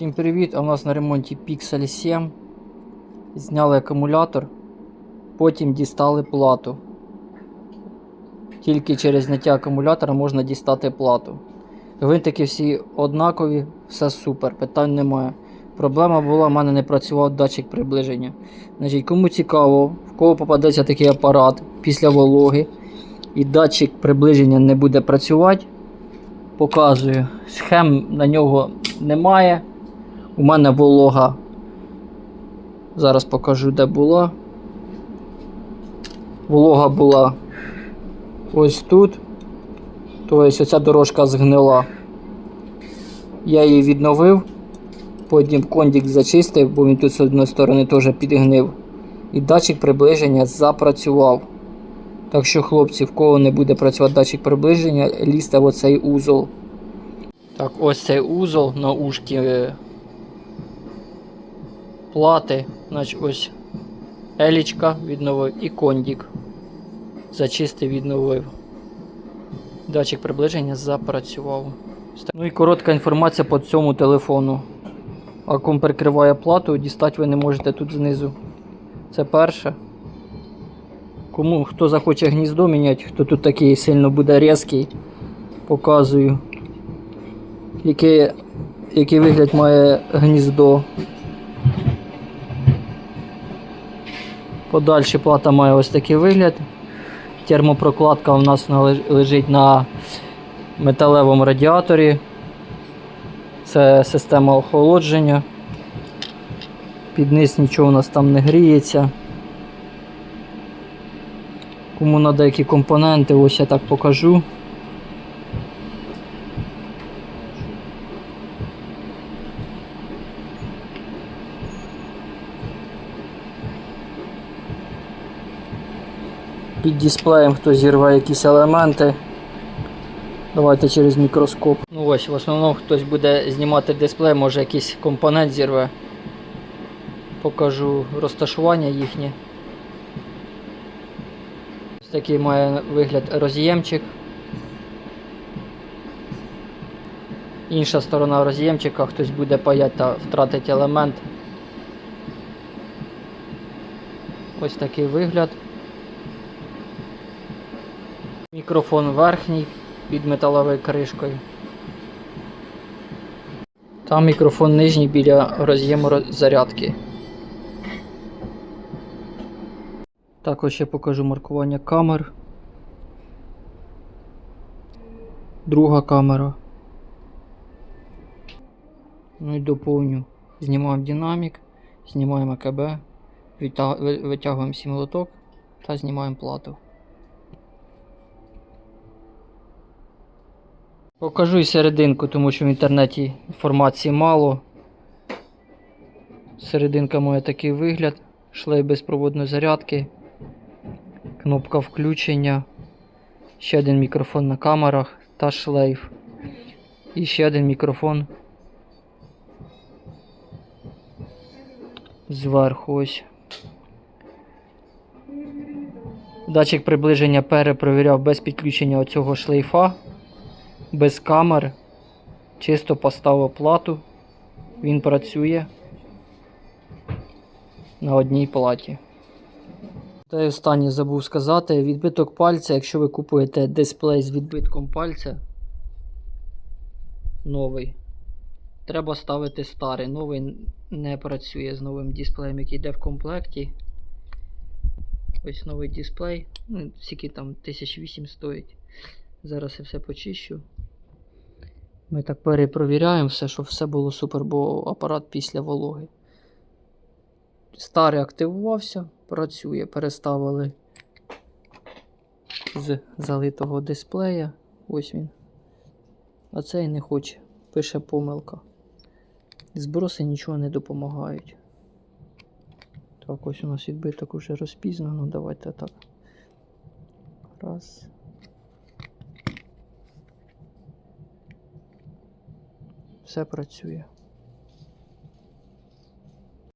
Всім привіт! А у нас на ремонті Pixel 7. Зняли акумулятор, потім дістали плату. Тільки через зняття акумулятора можна дістати плату. Гвинтики всі однакові, все супер, питань немає. Проблема була, в мене не працював датчик приближення. Значить, Кому цікаво, в кого попадеться такий апарат після вологи і датчик приближення не буде працювати, показую. Схем на нього немає. У мене волога. Зараз покажу, де була. Волога була ось тут. Тобто оця дорожка згнила. Я її відновив. Потім кондик зачистив, бо він тут з одної сторони теж підгнив. І датчик приближення запрацював. Так що, хлопці, в кого не буде працювати датчик приближення, лізьте в оцей узол. Так, ось цей узол на ушки е, плати. Значить, ось елічка відновив і кондік. Зачистив, відновив. Датчик приближення запрацював. Ну і коротка інформація по цьому телефону. Акум прикриває плату, дістати ви не можете тут знизу. Це перше. Кому хто захоче гніздо міняти, хто тут такий сильно буде різкий, показую. Який, який вигляд має гніздо. Подальше плата має ось такий вигляд. Термопрокладка у нас лежить на металевому радіаторі. Це система охолодження. Під низ нічого у нас там не гріється. Кому треба які компоненти, ось я так покажу. Під дисплеєм хто зірве якісь елементи. Давайте через мікроскоп. Ну ось, в основному хтось буде знімати дисплей, може якийсь компонент зірве. Покажу розташування їхнє. Ось такий має вигляд роз'ємчик. Інша сторона роз'ємчика, хтось буде паяти та втратить елемент. Ось такий вигляд. Мікрофон верхній під металовою кришкою. Там мікрофон нижній біля роз'єму зарядки. Також ще покажу маркування камер. Друга камера. Ну і доповню. Знімаємо динамік, знімаємо ви- витягуємо сімолоток та знімаємо плату. Покажу і серединку, тому що в інтернеті інформації мало. Серединка має такий вигляд, шлейф безпроводної зарядки, кнопка включення, ще один мікрофон на камерах та шлейф. І ще один мікрофон зверху ось. Датчик приближення перепровіряв без підключення оцього шлейфа без камер. Чисто поставив плату. Він працює на одній платі. Та й останнє забув сказати, відбиток пальця, якщо ви купуєте дисплей з відбитком пальця новий, треба ставити старий. Новий не працює з новим дисплеєм, який йде в комплекті. Ось новий дисплей. Ну, скільки там 1008 стоїть. Зараз я все почищу. Ми так перепровіряємо все, щоб все було супер, бо апарат після вологи. Старий активувався, працює, переставили з залитого дисплея. Ось він. А цей не хоче, пише помилка. Зброси нічого не допомагають. Так, ось у нас відбиток уже розпізнано. Давайте так. Раз. Все працює.